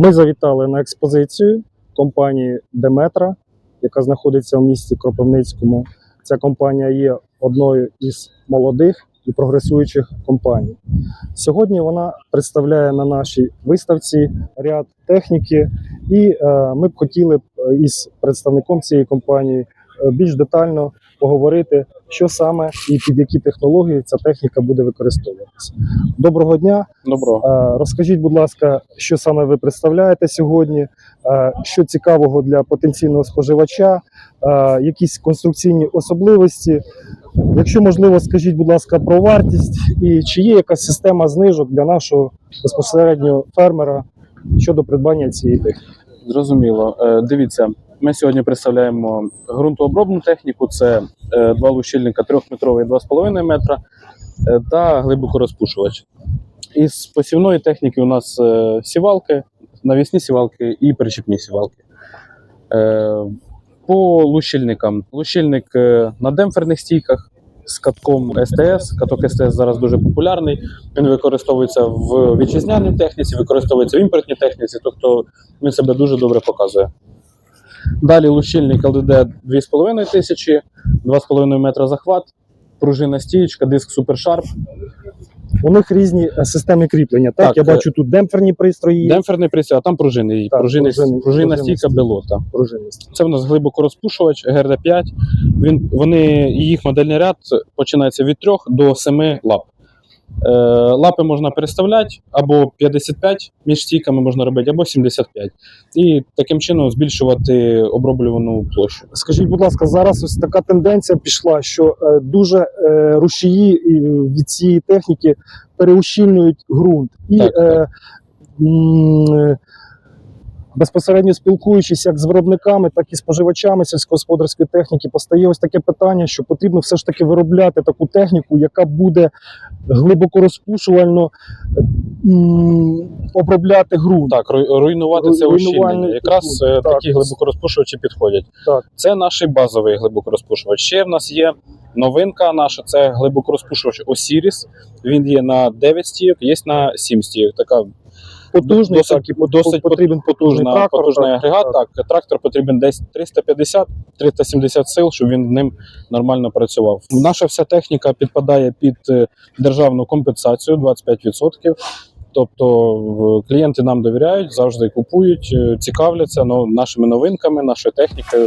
Ми завітали на експозицію компанії Деметра, яка знаходиться в місті Кропивницькому. Ця компанія є одною із молодих і прогресуючих компаній. Сьогодні вона представляє на нашій виставці ряд техніки, і е, ми б хотіли е, із представником цієї компанії е, більш детально поговорити, що саме і під які технології ця техніка буде використовуватися. Доброго дня! Добро. Е, Розкажіть, будь ласка, що саме ви представляєте сьогодні, е, що цікавого для потенційного споживача, е, якісь конструкційні особливості. Якщо можливо, скажіть, будь ласка, про вартість і чи є якась система знижок для нашого безпосередньо фермера щодо придбання цієї техніки? Зрозуміло. Дивіться, ми сьогодні представляємо ґрунтообробну техніку. Це е, два лущильника 3-метровий 2,5 метра е, та глибокорозпушувач. Із посівної техніки у нас е, сівалки, навісні сівалки і причіпні сівалки. По лущильникам. Лущильник на демпферних стійках з катком СТС. Каток СТС зараз дуже популярний. Він використовується в вітчизняній техніці, використовується в імпортній техніці, тобто він себе дуже добре показує. Далі лущильник ЛДД 2,5 тисячі, 2,5 метра захват, пружина стієчка, диск Sharp. У них різні е, системи кріплення. Так, Так, я е, бачу тут демпферні пристрої, Демпферний пристрій, а там пружини. її. Пружини, пружини- пружина стійка стійка. белота. Це в нас глибокорозпушувач ГРД-5. Він, вони, їх модельний ряд починається від 3 до 7 лап. Е, лапи можна переставляти або 55 між стійками можна робити, або 75. І таким чином збільшувати оброблювану площу. Скажіть, будь ласка, зараз ось така тенденція пішла, що е, дуже е, рушії від цієї техніки переущільнюють ґрунт. І Так, е, безпосередньо спілкуючись як з виробниками, так і споживачами сільськогосподарської техніки, постає ось таке питання, що потрібно все ж таки виробляти таку техніку, яка буде глибоко розпушувально обробляти ґрунт. Так, руй- руйнувати це ущільнення. Якраз е, так. такі глибокорозпушувачі підходять. Так. Це наш базовий глибокорозпушувач. Ще в нас є новинка наша, це глибокорозпушувач Osiris. Він є на 9 стійок, є на 7 стійок. Така Потужний, досить, так, і досить потрібен потужний трактор, потужний так, агрегат. так. Так. трактор потрібен десь 350-370 сил, щоб він ним нормально працював. Наша вся техніка підпадає під е, державну компенсацію 25%. Тобто клієнти нам довіряють, завжди купують, е, цікавляться ну, нашими новинками, нашою технікою.